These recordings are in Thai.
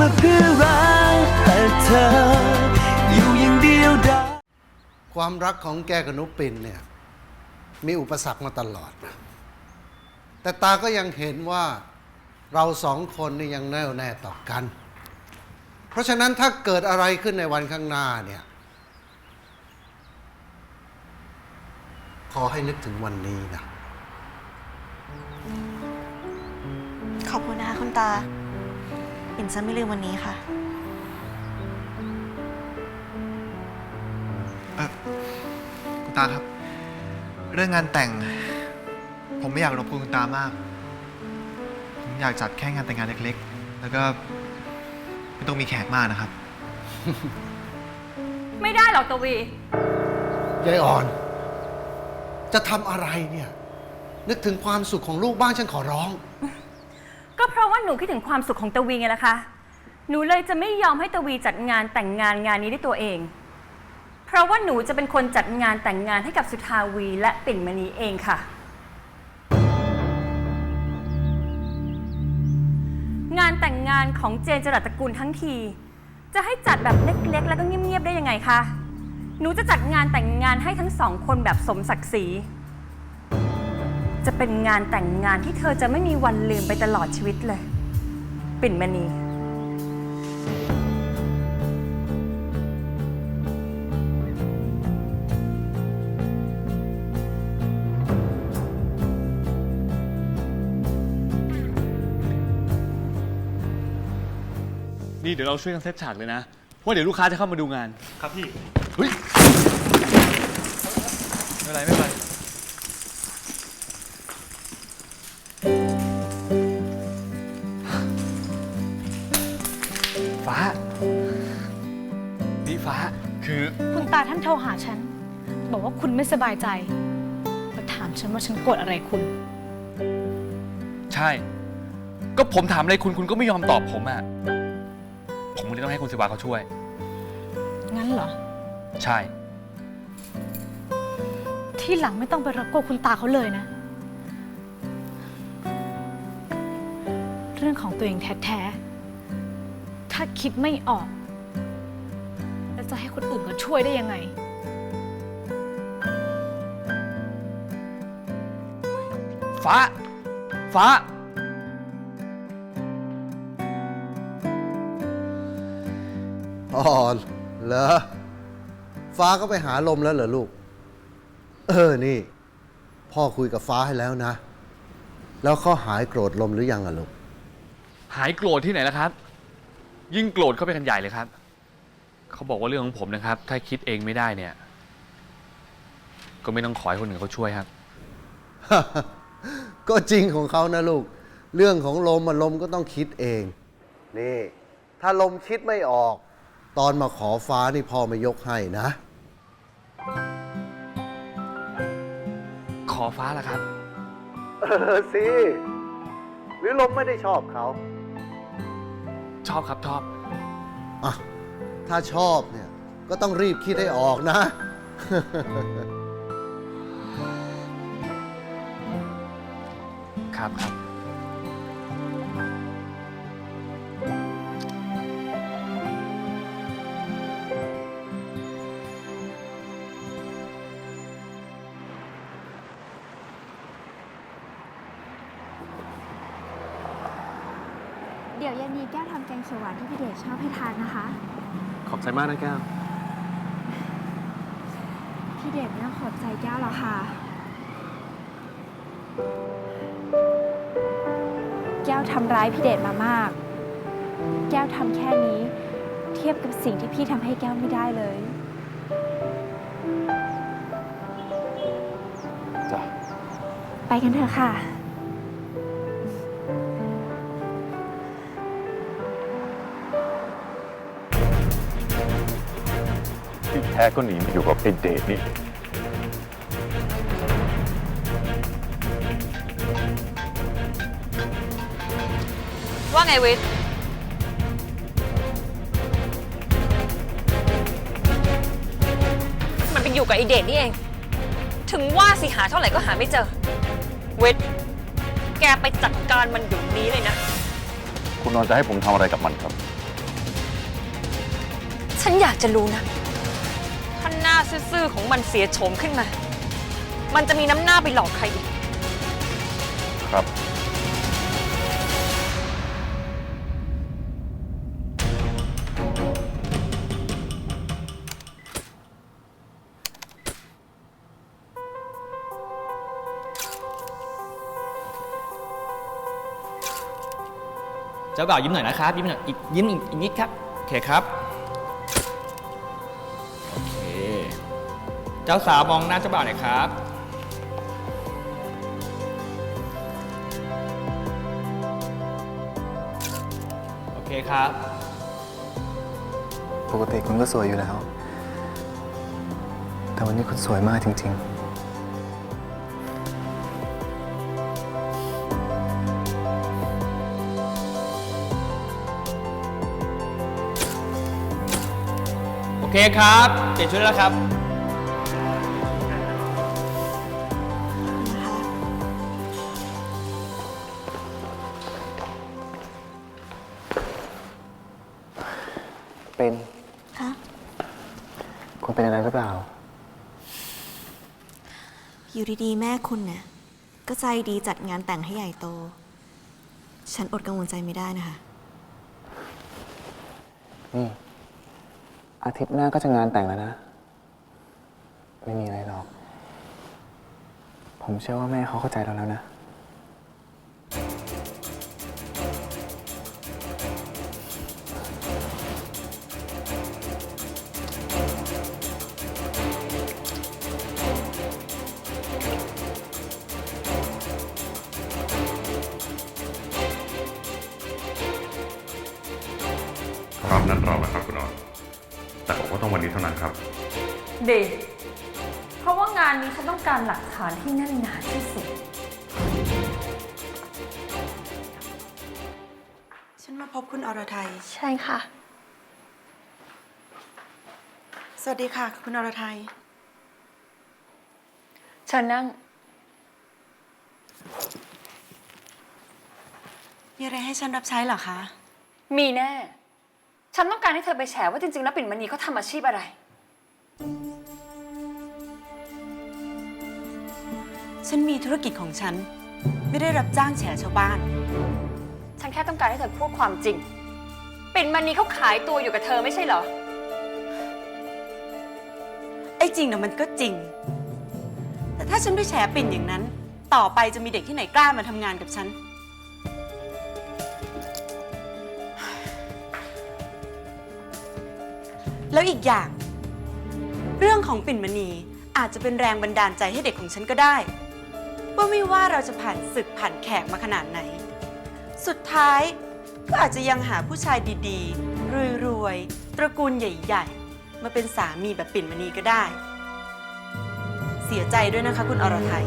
มาเพื่อรักแต่เธอ อยู่อย่างเดียวดายความรักของแกกับนุปินเนี่ยมีอุปสรรคมาตลอดนะแต่ตาก็ยังเห็นว่าเราสองคนนี่ยังแน่วแน่ต่อกัน เพราะฉะนั้นถ้าเกิดอะไรขึ้นในวันข้างหน้าเนี่ย ขอให้นึกถึงวันนี้นะ ขอบคุณนะคะคุณตา ปิ่นจะไม่ลืมวันนี้ค่ะ เอ่อคุณตาครับ เรื่องงานแต่ง ผมไม่อยากรบกวนคุณตามาก ผมอยากจัดแค่งานแต่งงานเล็กๆ แล้วก็ไม่ต้องมีแขกมากนะครับ ไม่ได้หรอกตวี ยายอ่อน จะทำอะไรเนี่ย นึกถึงความสุขของลูกบ้างฉันขอร้อง ก็เพราะว่าหนูคิดถึงความสุขของตวีไงล่ะคะ หนูเลยจะไม่ยอมให้ตวีจัดงานแต่งงานงานนี้ด้วยตัวเอง เพราะว่าหนูจะเป็นคนจัดงานแต่งงานให้กับสุทาวีและปิ่นมณีเองค่ะ งานแต่งงานของเจนจรัสตระกูลทั้งที จะให้จัดแบบเล็กๆ แล้วก็เงียบๆได้ยังไงคะ หนูจะจัดงานแต่งงานให้ทั้งสองคนแบบสมศักดิ์ศรี จะเป็นงานแต่งงานที่เธอจะไม่มีวันลืมไปตลอดชีวิตเลย ปิ่นมณี นี่เดี๋ยวเราช่วยกันเซตฉากเลยนะ เพราะว่าเดี๋ยวลูกค้าจะเข้ามาดูงาน ครับพี่ เฮ้ย ไม่เป็นไรไม่เป็นไร หาฉัน บอกว่าคุณไม่สบายใจแล้วถามฉันว่าฉันโกรธอะไรคุณ ใช่ ก็ผมถามอะไรคุณคุณก็ไม่ยอมตอบผมอะผมเลยต้องให้คุณศิวาเขาช่วย งั้นเหรอ ใช่ ที่หลังไม่ต้องไปรบกวนคุณตาเขาเลยนะ เรื่องของตัวเองแท้ๆ ถ้าคิดไม่ออก แล้วจะให้คนอื่นเขาช่วยได้ยังไง ฟ้า ฟ้า อ๋อเหรอ ฟ้าก็ไปหาลมแล้วเหรอลูก เออ นี่ พ่อคุยกับฟ้าให้แล้วนะ แล้วเขาหายโกรธลมหรือยังอะลูก หายโกรธที่ไหนแล้วครับ ยิ่งโกรธเข้าไปกันใหญ่เลยครับ เขาบอกว่าเรื่องของผมนะครับ ถ้าคิดเองไม่ได้เนี่ย ก็ไม่ต้องขอให้คนอื่นเขาช่วยครับ ก็จริงของเขานะลูก เรื่องของลมมันลมก็ต้องคิดเอง นี่ ถ้าลมคิดไม่ออก ตอนมาขอฟ้านี่พ่อไม่ยกให้นะ ขอฟ้าละครับ เออสิ หรือลมไม่ได้ชอบเขา ชอบครับชอบ อะ ถ้าชอบเนี่ย ก็ต้องรีบคิดให้ออกนะ ครับครับ เดี๋ยวเย็นนี้แก้วทำแกงเขียวหวานที่พี่เดชชอบให้ทานนะคะ ขอบใจมากนะแก้ว พี่เดชไม่ต้องขอบใจแก้วหรอกค่ะแก้ วทำร้ายพี่เดชมามาก แก้วทำแค่นี้ เทียบกับสิ่งที่พี่ทำให้แก้วไม่ได้เลย จ้ะ ไปกันเถอะค่ะ ที่แท้ก็หนีมาอยู่กับไอ้เดทนี่ ว่าไงวิทย์มันไปอยู่กับไอเดทนี่เอง ถึงว่าสิหาเท่าไหร่ก็หาไม่เจอวิทย์แกไปจัดการมันเดี๋ยวนี้เลยนะ คุณนอนจะให้ผมทำอะไรกับมันครับ ฉันอยากจะรู้นะถ้าหน้าซื่อๆของมันเสียโฉมขึ้นมา มันจะมีน้ำหน้าไปหลอกใครอีก ครับ จ้าบ่าวยิ้มหน่อยนะครับ ยิ้มหน่อยอีกยิ้มอีกอีกนิดครับโอเคครับโอเคเจ้าสาวมองหน้าเจ้าบ่าวหน่อยครับโอเคครับ ปกติคุณก็สวยอยู่แล้ว แต่วันนี้คุณสวยมากจริงโอเคครับ เปลี่ยนชุดแล้วครับๆเป็นคะคุณเป็นอะไรหรือเปล่า อยู่ดีๆ แม่คุณเนี่ยก็ใจดีจัดงานแต่งให้ใหญ่โต ฉันอดกังวลใจไม่ได้นะคะนี่ อาทิตย์หน้าก็จะงานแต่งแล้วนะ ไม่มีอะไรหรอก ผมเชื่อว่าแม่เขาเข้าใจเราแล้วนะ ดี เพราะว่างานนี้ฉันต้องการหลักฐานที่แน่นหนาที่สุด ฉันมาพบคุณอรไทย ใช่ค่ะ สวัสดีค่ะ คุณอรไทยเชิญนั่ง มีอะไรให้ฉันรับใช้เหรอคะ มีแน่ ฉันต้องการให้เธอไปแฉว่าจริงๆ แล้วปิ่นมณีเขาทำอาชีพอะไร ฉันมีธุรกิจของฉัน ไม่ได้รับจ้างแฉชาวบ้าน ฉันแค่ต้องการให้เธอพูดความจริง ปิ่นมณีเขาขายตัวอยู่กับเธอไม่ใช่เหรอ ไอ้จริงนะมันก็จริง แต่ถ้าฉันไปแฉปิ่นอย่างนั้น ต่อไปจะมีเด็กที่ไหนกล้ามาทำงานกับฉัน แล้วอีกอย่าง เรื่องของปิ่นมณีอาจจะเป็นแรงบันดาลใจให้เด็กของฉันก็ได้ ว่าไม่ว่าเราจะผ่านศึกผ่านแขกมาขนาดไหน สุดท้ายก็อาจจะยังหาผู้ชายดีๆ รวยๆ ตระกูลใหญ่ๆ มาเป็นสามีแบบปิ่นมณีก็ได้ เสียใจด้วยนะคะคุณอรไทย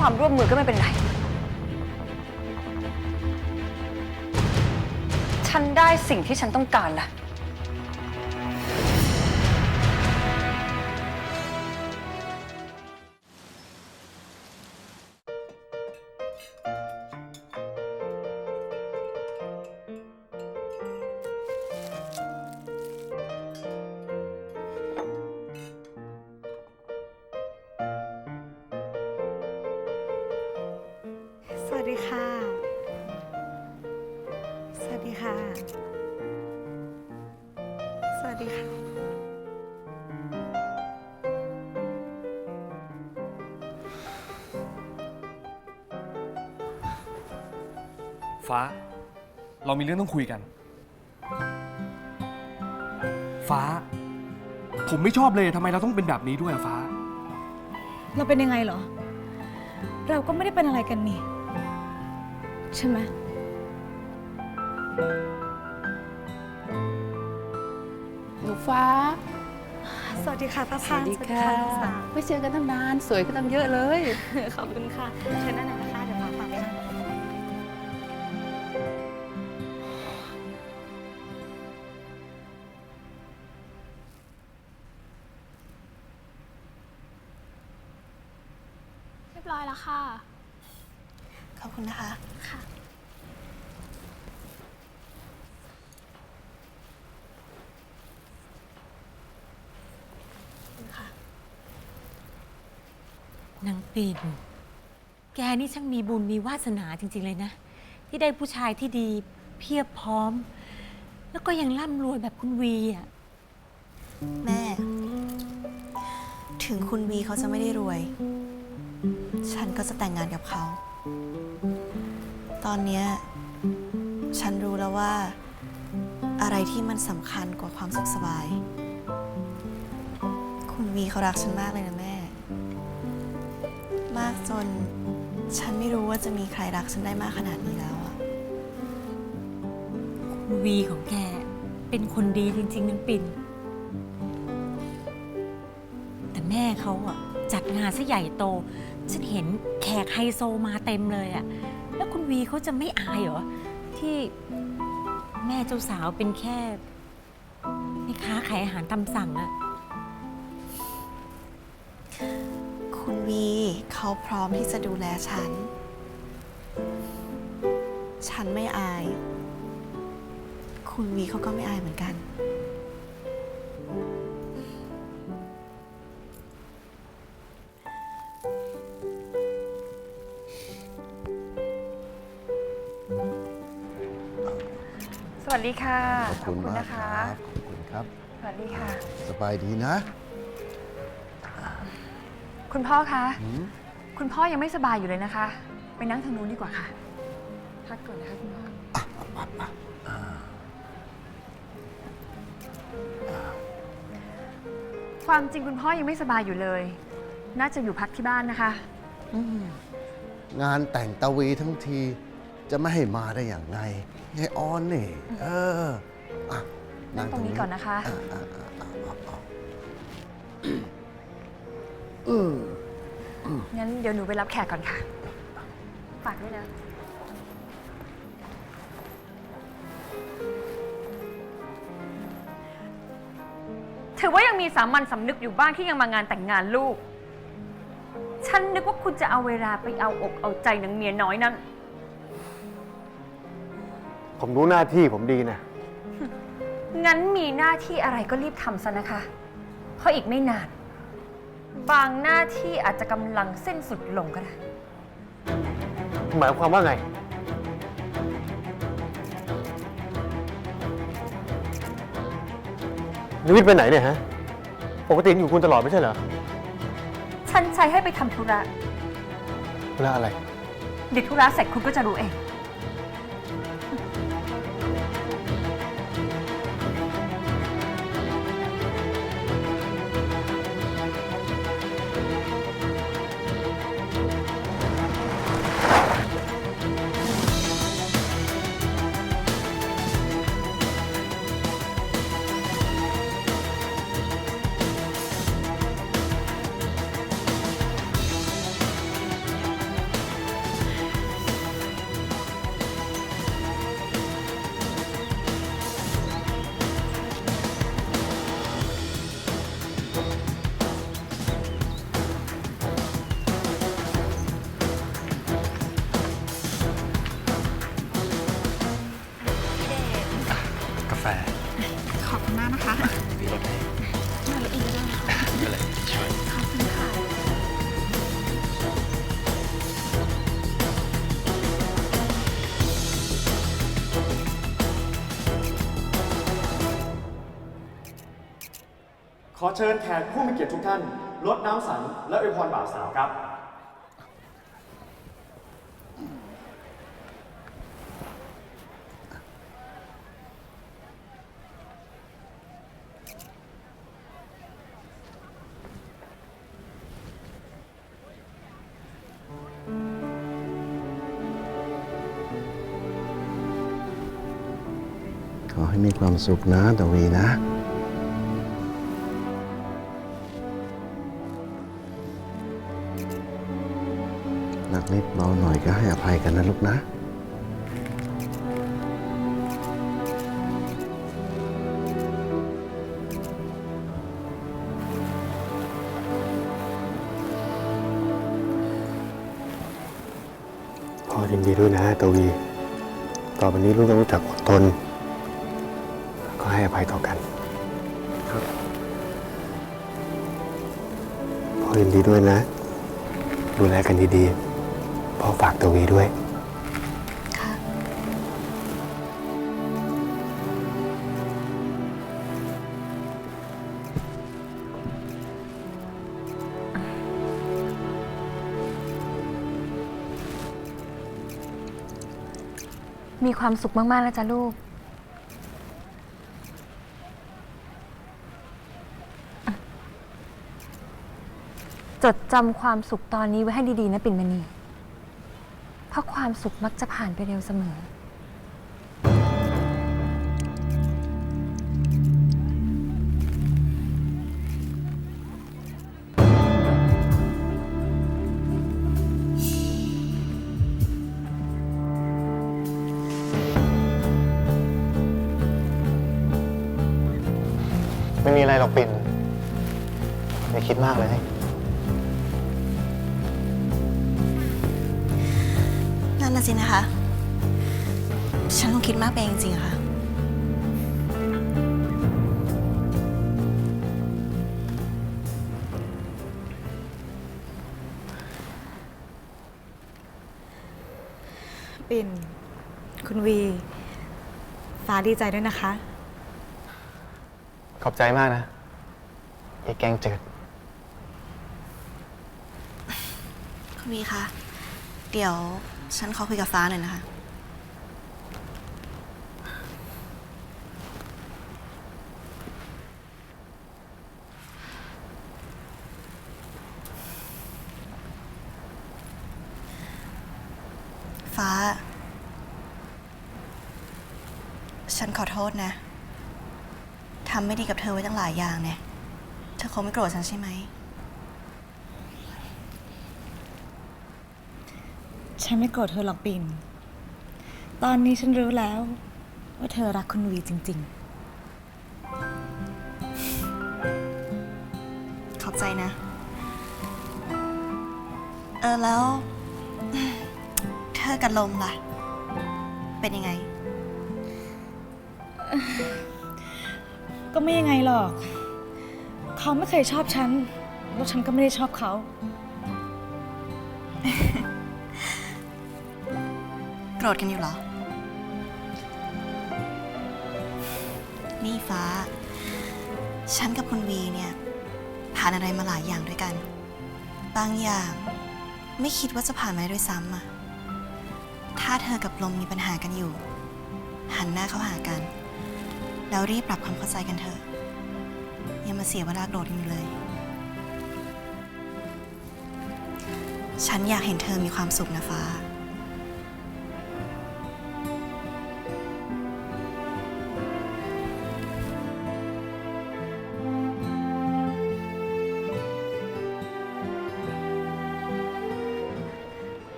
ความร่วมมือก็ไม่เป็นไร ฉันได้สิ่งที่ฉันต้องการละ วัสดีค่ะ สวัสดีค่ะ สวัสดีค่ะ ฟ้า เรามีเรื่องต้องคุยกัน ฟ้า ผมไม่ชอบเลยทำไมเราต้องเป็นแบบนี้ด้วยอะฟ้า เราเป็นยังไงเหรอ เราก็ไม่ได้เป็นอะไรกันนี่ ใช่ไหม หนูฟ้า สวัสดีค่ะป้าสพาวันสดีค่ะสวัสดีค่ะ ไม่เจอกันตั้งนาน สวยขึ้นตั้งเยอะเลย ขอบคุณค่ะเชิญนั่งหน่อยนะ ปิ่น แกนี่ช่างมีบุญมีวาสนาจริง ๆ เลยนะ ที่ได้ผู้ชายที่ดีเพียบพร้อม แล้วก็ยังร่ำรวยแบบคุณวีอะ แม่ ถึงคุณวีเขาจะไม่ได้รวย ฉันก็จะแต่งงานกับเขา ตอนเนี้ยฉันรู้แล้วว่า อะไรที่มันสำคัญกว่าความสุขสบาย คุณวีเขารักฉันมากเลยนะแม่ มากจน ฉันไม่รู้ว่าจะมีใครรักฉันได้มากขนาดนี้แล้วอะคุณวีของแก เป็นคนดีจริง ๆนางปิ่นแต่แม่เขาอะจัดงานซะใหญ่โต ฉันเห็นแขกไฮโซมาเต็มเลยอะแล้วคุณวีเขาจะไม่อายเหรอ ที่แม่เจ้าสาวเป็นแค่แม่ค้าขายอาหารตามสั่งอะคุณวี เขาพร้อมที่จะดูแลฉัน ฉันไม่อาย คุณวีเขาก็ไม่อายเหมือนกัน สวัสดีค่ะขอบคุณมากนะคะครับขอบคุณครับ สวัสดีค่ะ สบายดีนะ คุณพ่อคะ หืม คุณพ่อยังไม่สบายอยู่เลยนะคะ ไปนั่งทางนู้นดีกว่าค่ะ พักก่อนนะคะคุณพ่ออความจริงคุณพ่อยังไม่สบายอยู่เลย น่าจะอยู่พักที่บ้านนะคะ งานแต่งตะวีทั้งทีจะไม่ให้มาได้อย่างไงยายออนนี่ เอออะนั่งตรงนี้ก่อนนะคะ อะอะอะอะอะอะอืมอืม งั้นเดี๋ยวหนูไปรับแขกก่อนค่ะ ฝากด้วยนะ ถือว่ายังมีสามัญสำนึกอยู่บ้างที่ยังมางานแต่งงานลูก ฉันนึกว่าคุณจะเอาเวลาไปเอาอกเอาใจนางเมียน้อยนั้นผมรู้หน้าที่ผมดีนะ งั้นมีหน้าที่อะไรก็รีบทำซะนะคะ เพราะอีกไม่นาน บางหน้าที่อาจจะกำลังสิ้นสุดลงก็ได้ หมายความว่าไง นิวิทย์ไปไหนเนี่ยฮะ ปกติอยู่กับคุณตลอดไม่ใช่เหรอฉันใช้ให้ไปทำธุระ เวลาอะไร เดี๋ยวธุระเสร็จคุณก็จะรู้เอง ขอเชิญแขกผู้มีเกียรติทุกท่านรดน้ำสังและอวยพรบ่าวสาวครับ ขอให้มีความสุขนะตวีนะ นักนิดเบาหน่อยก็ให้อภัยกันนะลูกนะอยินดีด้วยนะตวีต่อไปนี้ลูกต้องรู้จักอดทน ก็ให้อภัยต่อกันครับพ่อยินดีด้วยนะ ดูแลกันดีๆ พ่อฝากตัววีด้วยมีความสุขมากๆนะจ๊ะลูก จดจำความสุขตอนนี้ไว้ให้ดี ๆ นะปิ่นมณี เพราะความสุขมักจะผ่านไปเร็วเสมอ ปิ่น คุณวี ฟ้าดีใจด้วยนะคะ ขอบใจมากนะไอ้แกงจืด คุณวีคะ เดี๋ยวฉันขอคุยกับฟ้าหน่อยนะคะ ฟ้า ฉันขอโทษนะ ทำไม่ดีกับเธอไว้ตั้งหลายอย่างเนี่ย เธอคงไม่โกรธฉันใช่ไหม ฉันไม่โกรธเธอหรอกปิ่น ตอนนี้ฉันรู้แล้ว ว่าเธอรักคุณวีจริงขอบใจนะ เออแล้วเธ อกับลมล่ะ เป็นยังไงๆก็ไม่ยังไงหรอก เขาไม่เคยชอบฉัน แล้วฉันก็ไม่ได้ชอบเขา โกรธกันอยู่เหรอ นี่ฟ้า ฉันกับคุณวีเนี่ยผ่านอะไรมาหลายอย่างด้วยกัน บางอย่างไม่คิดว่าจะผ่านมาได้ด้วยซ้ำอะ ถ้าเธอกับลมมีปัญหากันอยู่ หันหน้าเข้าหากัน แล้วรีบปรับความเข้าใจกันเถอะ อย่ามาเสียเวลาโกรธกันอยู่เลย ฉันอยากเห็นเธอมีความสุขนะฟ้า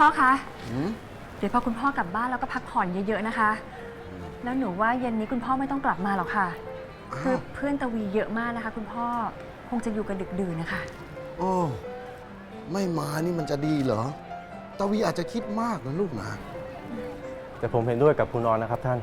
พ่อคะ เดี๋ยวพอคุณพ่อกลับบ้านแล้วก็พักผ่อนเยอะๆนะคะ แล้วหนูว่าเย็นนี้คุณพ่อไม่ต้องกลับมาหรอกค่ะ คือเพื่อนตะวีเยอะมากนะคะ คุณพ่อคงจะอยู่กันดึกดื่นนะคะโอ้ไม่มานี่มันจะดีเหรอ ตะวีอาจจะคิดมากนะลูกนะ แต่ผมเห็นด้วยกับคุณนอนนะครับ ท่าน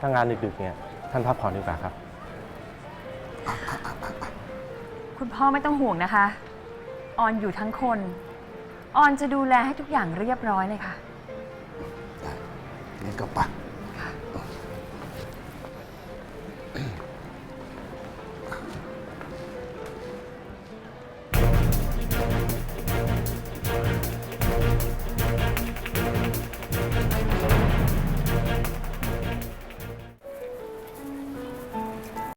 ถ้างานดึกๆเนี่ยท่านพักผ่อนดีกว่าครับ คุณพ่อไม่ต้องห่วงนะคะ ออนอยู่ทั้งคน ออนจะดูแลให้ทุกอย่างเรียบร้อยเลยค่ะ งั้นก็ไปะ